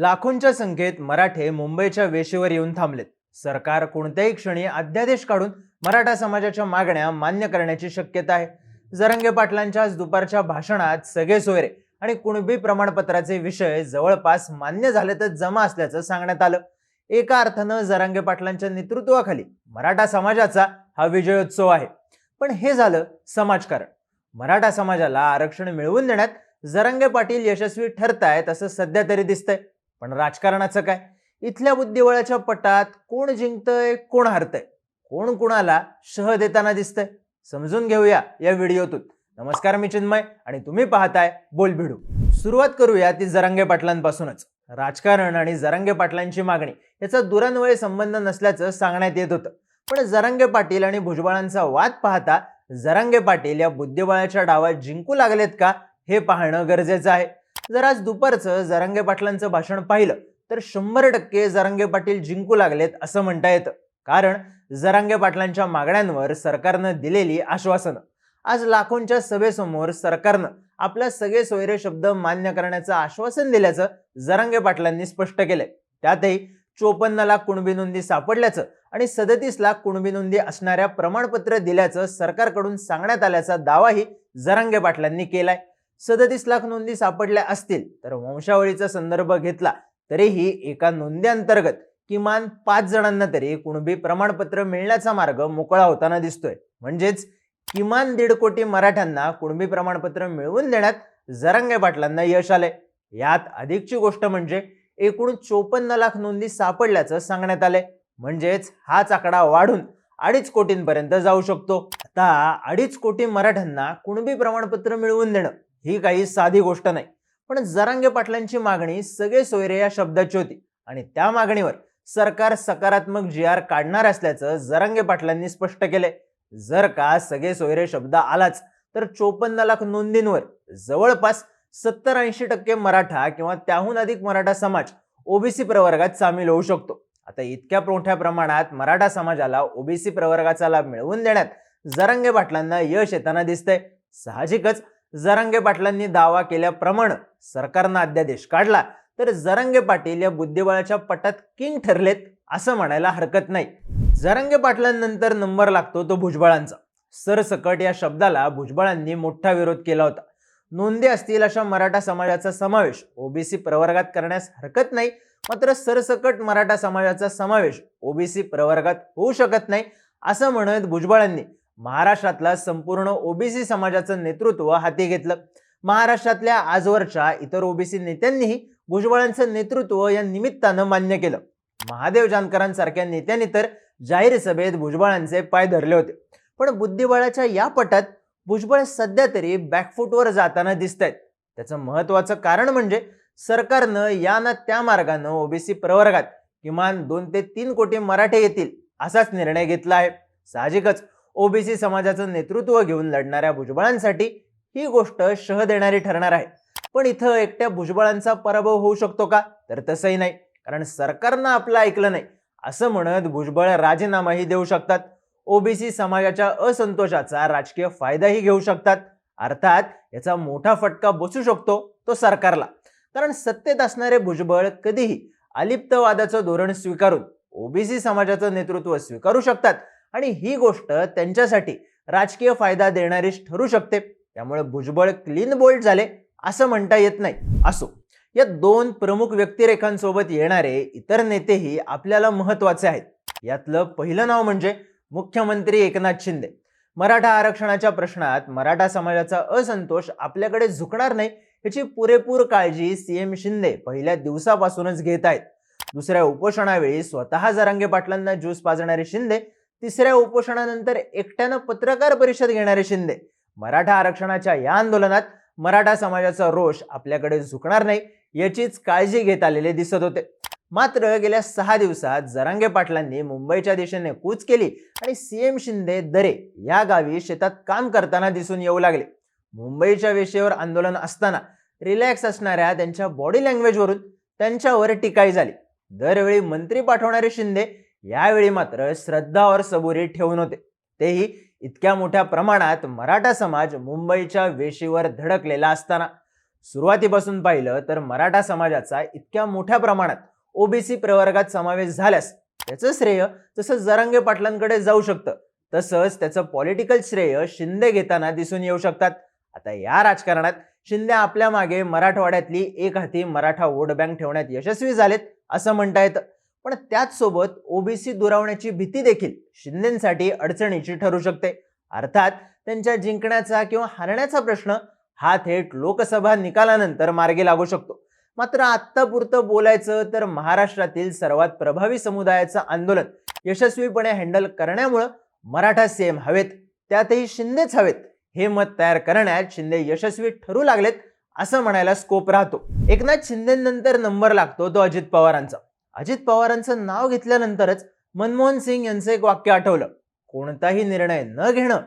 लाखोंच्या संख्येत मराठे मुंबईच्या वेशीवर येऊन थांबलेत. सरकार कोणत्याही क्षणी अध्यादेश काढून मराठा समाजाच्या मागण्या मान्य करण्याची शक्यता आहे. जरंगे पाटलांच्या आज दुपारच्या भाषणात सगळे सोयरे आणि कुणबी प्रमाणपत्राचे विषय जवळपास मान्य झाले तर जमा असल्याचं सांगण्यात आलं. एका अर्थानं जरांगे पाटलांच्या नेतृत्वाखाली मराठा समाजाचा हा विजयोत्सव आहे. पण हे झालं समाजकारण. मराठा समाजाला आरक्षण मिळवून देण्यात जरांगे पाटील यशस्वी ठरतायत असं सध्या तरी दिसतंय. पण राजकारणाचं काय? इथल्या बुद्धिबळाच्या पटात कोण जिंकतंय कोण हरतंय? कोण कुणाला शह देताना दिसतंय? समजून घेऊया या व्हिडिओतून. नमस्कार मी चिन्मय आणि तुम्ही पाहताय बोल भिडू सुरुवात करूया ती जरांगे पाटलांपासूनच. राजकारण आणि जरांगे पाटलांची मागणी याचा दुरान्वये संबंध नसल्याचं सांगण्यात येत होतं. पण जरांगे पाटील आणि भुजबळांचा वाद पाहता जरांगे पाटील या बुद्धिबळाच्या डावात जिंकू लागलेत का हे पाहणं गरजेचं आहे. जर आज दुपारचं जरांगे पाटलांचं भाषण पाहिलं तर शंभर टक्के जरांगे पाटील जिंकू लागलेत असं म्हणता येतं. कारण जरांगे पाटलांच्या मागण्यांवर सरकारनं दिलेली आश्वासनं. आज लाखोंच्या सभेसमोर सरकारनं आपल्या सगळे सोयरे शब्द मान्य करण्याचं आश्वासन दिल्याचं जरांगे पाटलांनी स्पष्ट केलंय. त्यातही चोपन्न लाख कुणबी नोंदी सापडल्याचं आणि सदतीस लाख कुणबी नोंदी असणाऱ्या प्रमाणपत्र दिल्याचं सरकारकडून सांगण्यात आल्याचा दावाही जरांगे पाटलांनी केलाय. सदतीस लाख नोंदी सापडल्या असतील. तर वंशावळीचा संदर्भ घेतला तरीही एका नोंदीअंतर्गत किमान पाच जणांना तरी कुणबी प्रमाणपत्र मिळण्याचा मार्ग मोकळा होताना दिसतोय. म्हणजेच किमान दीड कोटी मराठ्यांना कुणबी प्रमाणपत्र मिळवून देण्यात जरांगे पाटलांना यश आले यात अधिकची गोष्ट म्हणजे एकूण चोपन्न लाख नोंदी सापडल्याचं सांगण्यात आले म्हणजेच हाच आकडा वाढून अडीच कोटींपर्यंत जाऊ शकतो. आता अडीच कोटी मराठ्यांना कुणबी प्रमाणपत्र मिळवून देणं ही काही साधी गोष्ट नाही. पण जरांगे पाटलांची मागणी सगळे सोयरे या शब्दाची होती. आणि त्या मागणीवर सरकार सकारात्मक जी आर काढणार असल्याचं जरांगे पाटलांनी स्पष्ट केले जर का सगळे सोयरे शब्द आलाच तर चोपन्न लाख नोंदींवर जवळपास सत्तर ऐंशी टक्के मराठा किंवा त्याहून अधिक मराठा समाज ओबीसी प्रवर्गात सामील होऊ शकतो. आता इतक्या मोठ्या प्रमाणात मराठा समाजाला ओबीसी प्रवर्गाचा लाभ मिळवून देण्यात जरांगे पाटलांना यश येताना दिसतंय. साहजिकच जरांगे पाटलांनी दावा केल्याप्रमाणे सरकारनं अध्यादेश काढला तर जरांगे पाटील या बुद्धिबळाच्या पटात किंग ठरलेत असं म्हणायला हरकत नाही. जरांगे पाटलांनंतर नंबर लागतो तो भुजबळांचा. सरसकट या शब्दाला भुजबळांनी मोठा विरोध केला होता. नोंदी असतील अशा मराठा समाजाचा समावेश ओबीसी प्रवर्गात करण्यास हरकत नाही मात्र सरसकट मराठा समाजाचा समावेश ओबीसी प्रवर्गात होऊ शकत नाही असं म्हणत भुजबळांनी महाराष्ट्रातला संपूर्ण ओबीसी समाजाचं नेतृत्व हाती घेतलं. महाराष्ट्रातल्या आजवरच्या इतर ओबीसी नेत्यांनीही भुजबळांचं नेतृत्व या निमित्तानं मान्य केलं. महादेव जानकरांसारख्या नेत्यांनी तर जाहीर सभेत भुजबळांचे पाय धरले होते. पण बुद्धिबळाच्या या पटात भुजबळ सध्या तरी बॅकफूटवर जाताना दिसत आहेत त्याचं महत्वाचं कारण म्हणजे सरकारनं या ना त्या मार्गानं ओबीसी प्रवर्गात किमान दोन ते तीन कोटी मराठे येतील असाच निर्णय घेतला आहे. साहजिकच ओबीसी समाजाचं नेतृत्व घेऊन लढणाऱ्या भुजबळांसाठी ही गोष्ट शह देणारी ठरणार आहे. पण इथं एकट्या भुजबळांचा पराभव होऊ शकतो का? तर तसंही नाही. कारण सरकारनं आपलं ऐकलं नाही. असं म्हणत भुजबळ राजीनामाही देऊ शकतात. ओबीसी समाजाच्या असंतोषाचा राजकीय फायदाही घेऊ शकतात. अर्थात याचा मोठा फटका बसू शकतो तो सरकारला. कारण सत्तेत असणारे भुजबळ कधीही अलिप्तवादाचं धोरण स्वीकारून ओबीसी समाजाचं नेतृत्व स्वीकारू शकतात. आणि ही गोष्ट त्यांच्यासाठी राजकीय फायदा देणारीच ठरू शकते. त्यामुळे भुजबळ क्लीन बोल्ड झाले असं म्हणता येत नाही. असो या दोन प्रमुख व्यक्तिरेखांसोबत येणारे इतर नेतेही आपल्याला महत्त्वाचे आहेत. यातलं पहिलं नाव म्हणजे मुख्यमंत्री एकनाथ शिंदे. मराठा आरक्षणाच्या प्रश्नात मराठा समाजाचा असंतोष आपल्याकडे झुकणार नाही याची पुरेपूर काळजी सीएम शिंदे पहिल्या दिवसापासूनच घेत आहेत. दुसऱ्या उपोषणावेळी स्वतः जरांगे पाटलांना ज्यूस पाजणारे शिंदे तिसऱ्या उपोषणानंतर एकट्यानं पत्रकार परिषद घेणारे शिंदे मराठा आरक्षणाच्या या आंदोलनात मराठा समाजाचा रोष आपल्याकडे झुकणार नाही याचीच काळजी घेत आलेले दिसत होते. मात्र गेल्या सहा दिवसात जरांगे पाटलांनी मुंबईच्या दिशेने कूच केली आणि सीएम शिंदे दरे या गावी शेतात काम करताना दिसून येऊ लागले. मुंबईच्या विषयावर आंदोलन असताना रिलॅक्स असणाऱ्या त्यांच्या बॉडी लँग्वेजवरून त्यांच्यावर टीकाई झाली. दरवेळी मंत्री पाठवणारे शिंदे यावेळी मात्र श्रद्धावर सबुरी ठेवून होते. तेही इतक्या मोठ्या प्रमाणात मराठा समाज मुंबईच्या वेशीवर धडकलेला असताना. सुरुवातीपासून पाहिलं तर मराठा समाजाचा इतक्या मोठ्या प्रमाणात ओबीसी प्रवर्गात समावेश झाल्यास त्याचं श्रेय जसं जरांगे पाटलांकडे जाऊ शकतं. तसंच त्याचं पॉलिटिकल श्रेय शिंदे घेताना दिसून येऊ शकतात. आता या राजकारणात शिंदे आपल्या मागे मराठवाड्यातली एक हाती मराठा वोट बँक ठेवण्यात यशस्वी झालेत असं म्हणता येतं. पण त्याचसोबत ओबीसी दुरावण्याची भीती देखील शिंदेसाठी अडचणीची ठरू शकते. अर्थात त्यांच्या जिंकण्याचा किंवा हरण्याचा प्रश्न हा थेट लोकसभा निकालानंतर मार्गी लागू शकतो. मात्र आत्तापुरतं बोलायचं तर महाराष्ट्रातील सर्वात प्रभावी समुदायाचं आंदोलन यशस्वीपणे हँडल करण्यामुळं मराठा सीएम हवेत त्यातही शिंदेच हवेत हे मत तयार करण्यात शिंदे यशस्वी ठरू लागलेत असं म्हणायला स्कोप राहतो. एकनाथ शिंदेनंतर नंबर लागतो तो अजित पवारांचा. अजित पवारांचं नाव घेतल्यानंतरच मनमोहन सिंग यांचं एक वाक्य आठवलं. कोणताही निर्णय न घेणं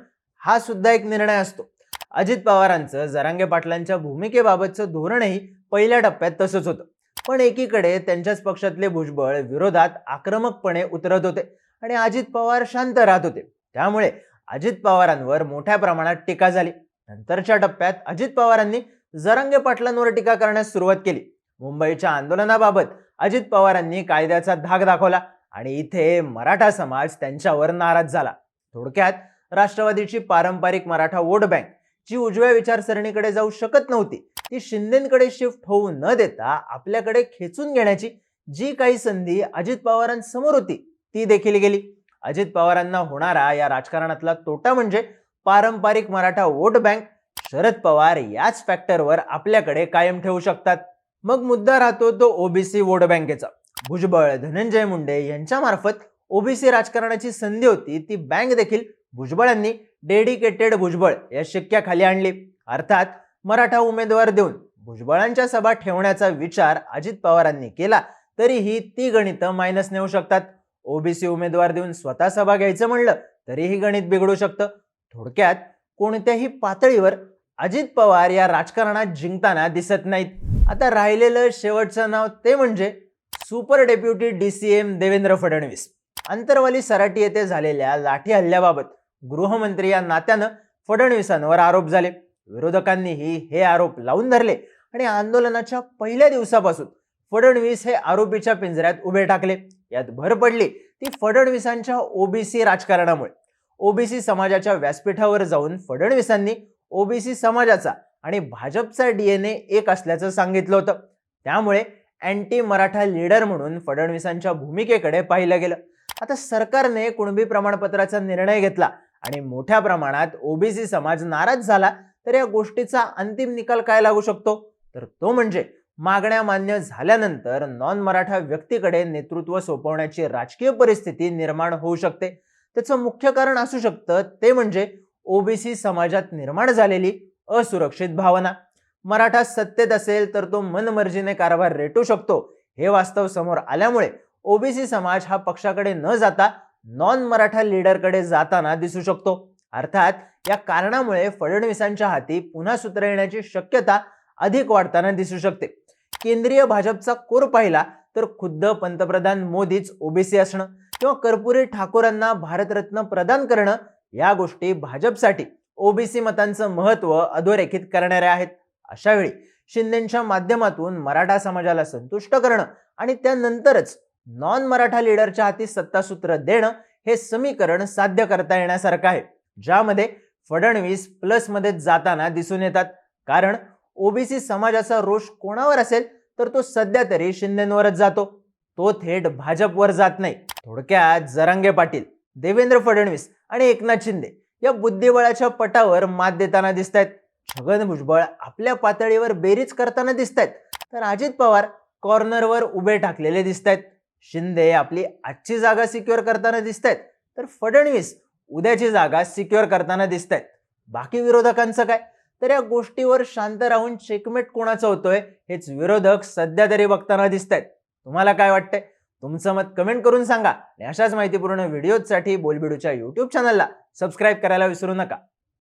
हा सुद्धा एक निर्णय असतो. अजित पवारांचं जरांगे पाटलांच्या भूमिकेबाबतचं धोरणही पहिल्या टप्प्यात तसंच होतं. पण एकीकडे त्यांच्याच पक्षातले भुजबळ विरोधात आक्रमकपणे उतरत होते आणि अजित पवार शांत राहत होते. त्यामुळे अजित पवारांवर मोठ्या प्रमाणात टीका झाली. नंतरच्या टप्प्यात अजित पवारांनी जरांगे पाटलांवर टीका करण्यास सुरुवात केली. मुंबईच्या आंदोलनाबाबत अजित पवारांनी कायद्याचा धाक दाखवला आणि इथे मराठा समाज त्यांच्यावर नाराज झाला. थोडक्यात राष्ट्रवादीची पारंपरिक मराठा वोट बँक जी उजव्या विचारसरणीकडे जाऊ शकत नव्हती ती शिंदेकडे शिफ्ट होऊ न देता आपल्याकडे खेचून घेण्याची जी काही संधी अजित पवारांसमोर होती ती देखील गेली. अजित पवारांना होणारा या राजकारणातला तोटा म्हणजे पारंपरिक मराठा वोट बँक शरद पवार याच फॅक्टरवर आपल्याकडे कायम ठेवू शकतात. मग मुद्दा राहतो तो ओबीसी वोट बँकेचा. भुजबळ धनंजय मुंडे यांच्या मार्फत ओबीसी राजकारणाची संधी होती. ती बँक देखील भुजबळांनी डेडिकेटेड भुजबळ या शिक्क्याखाली आणली. अर्थात मराठा उमेदवार देऊन भुजबळांच्या सभा ठेवण्याचा विचार अजित पवारांनी केला तरीही ती गणितं मायनस नेऊ शकतात. ओबीसी उमेदवार देऊन स्वतः सभा घ्यायचं म्हणलं तरीही गणित बिघडू शकतं. थोडक्यात कोणत्याही पातळीवर अजित पवार या राजकारणात जिंकताना दिसत नाहीत. आता राहिलेलं शेवटचं नाव ते म्हणजे super deputy D C M Devendra Fadnavis. Antarwali Sarati येथे झालेल्या लाठी हल्ल्याबाबत गृहमंत्री या नात्यानं फडणवीसांवर आरोप झाले. विरोधकांनीही हे आरोप लावून धरले आणि आंदोलनाच्या पहिल्या दिवसापासून फडणवीस हे आरोपीच्या पिंजऱ्यात उभे टाकले. यात भर पडली ती फडणवीसांच्या ओबीसी राजकारणामुळे. ओबीसी समाजाच्या व्यासपीठावर जाऊन फडणवीसांनी ओबीसी समाजाचा आणि भाजपचा डीएनए एक असल्याचं सांगितलं होतं. त्यामुळे अँटी मराठा लीडर म्हणून फडणवीसांच्या भूमिकेकडे पाहिलं गेलं. आता सरकारने कुणबी प्रमाणपत्राचा निर्णय घेतला आणि मोठ्या प्रमाणात ओबीसी समाज नाराज झाला तर या गोष्टीचा अंतिम निकाल काय लागू शकतो? तर तो म्हणजे मागण्या मान्य झाल्यानंतर नॉन मराठा व्यक्तीकडे नेतृत्व सोपवण्याची राजकीय परिस्थिती निर्माण होऊ शकते. त्याचं मुख्य कारण असू शकतं ते म्हणजे ओबीसी समाजात निर्माण झालेली असुरक्षित भावना. मराठा सत्तेत असेल तर तो मनमर्जीने कारभार रेटू शकतो हे वास्तव समोर आल्यामुळे ओबीसी समाज हा पक्षाकडे न जाता नॉन मराठा लीडरकडे जाताना दिसू शकतो. अर्थात या कारणामुळे फडणवीसांच्या हाती पुन्हा सूत्र येण्याची शक्यता अधिक वाढताना दिसू शकते. केंद्रीय भाजपचा कोर पाहिला तर खुद्द पंतप्रधान मोदीच ओबीसी असणं किंवा कर्पुरी ठाकूरांना भारतरत्न प्रदान करणं या गोष्टी भाजपसाठी ओबीसी मतांचं महत्त्व अधोरेखित करणाऱ्या आहेत. अशा वेळी शिंदेच्या माध्यमातून मराठा समाजाला संतुष्ट करणं आणि त्यानंतरच नॉन मराठा लीडरच्या हाती सत्तासूत्र देणं हे समीकरण साध्य करता येण्यासारखं आहे. ज्यामध्ये फडणवीस प्लसमध्ये जाताना दिसून येतात. कारण ओबीसी समाजाचा रोष कोणावर असेल तर तो सध्या तरी शिंदेवरच जातो. तो थेट भाजपवर जात नाही. थोडक्यात जरांगे पाटील देवेंद्र फडणवीस आणि एकनाथ शिंदे या बुद्धिबळाच्या पटावर मात देताना दिसत आहेत छगन भुजबळ आपल्या पातळीवर बेरीज करताना दिसत आहेत तर अजित पवार कॉर्नरवर उभे टाकलेले दिसत आहेत शिंदे आपली आजची जागा सिक्युअर करताना दिसत आहेत तर फडणवीस उद्याची जागा सिक्युअर करताना दिसत आहेत बाकी विरोधकांचं काय? तर या गोष्टीवर शांत राहून चेकमेट कोणाचं होतोय? हेच विरोधक सध्या तरी बघताना दिसत आहेत तुम्हाला काय वाटतंय? तुमचं मत कमेंट करून सांगा. आणि अशाच माहितीपूर्ण व्हिडिओजसाठी बोलबिडूच्या युट्यूब चॅनलला सबस्क्राईब करायला विसरू नका.